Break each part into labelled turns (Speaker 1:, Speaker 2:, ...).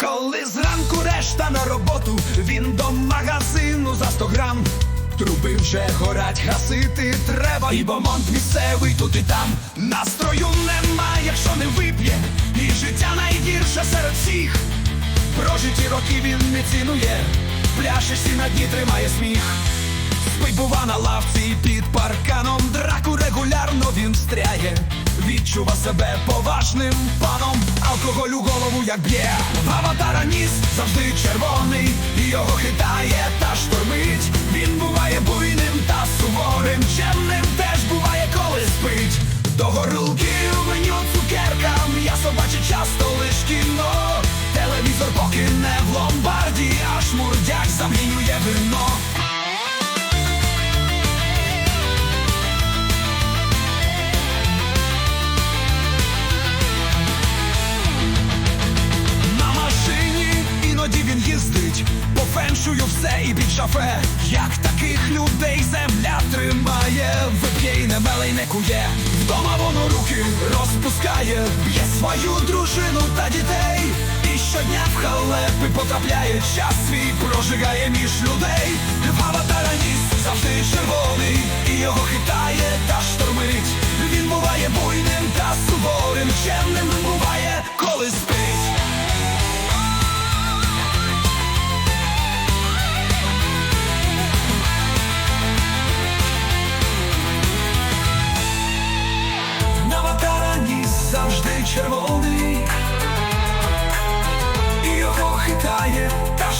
Speaker 1: Коли зранку решта на роботу, він до магазину за 100 грам. Труби вже горять, гасити треба, і бомонд місцевий тут і там. Настрою нема, якщо не вип'є, і життя найгірше серед всіх. Прожиті роки він не цінує, пляше сі на дні тримає сміх. Спить бува на лавці під парканом, драку регулярно він встряє. Відчува себе поважним паном, алкоголь у голову як б'є. В аватара ніс завжди червоний, і його хитає суворим, чемним теж буває, коли спить. До горілки у меню цукерка, м'ясо бачить часто лиш кіно. Телевізор поки не в ломбарді, аж мурдяк замінює вино. Шафе. Як таких людей земля тримає, вип'є не мелей не кує. Вдома воно руки розпускає, б'є свою дружину та дітей. І щодня в халепи потрапляє, час свій прожигає між людей. В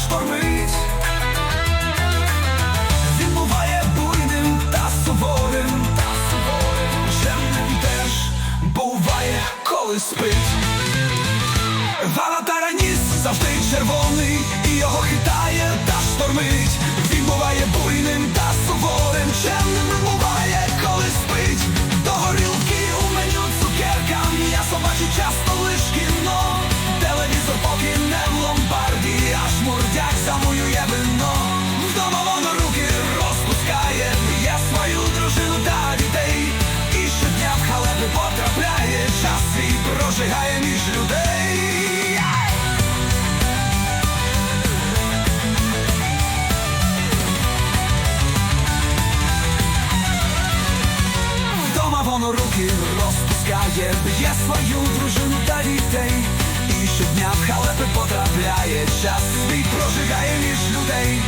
Speaker 1: штормить. Він буває буйним та суворим, та суворим, чемним теж буває, коли спить. В аватара завжди червоний, і його хитає та штормить. Свій прожигає між людей. Вдома воно руки розпускає, б'є свою дружину та дітей. І щодня в халепи потрапляє, час свій прожигає між людей.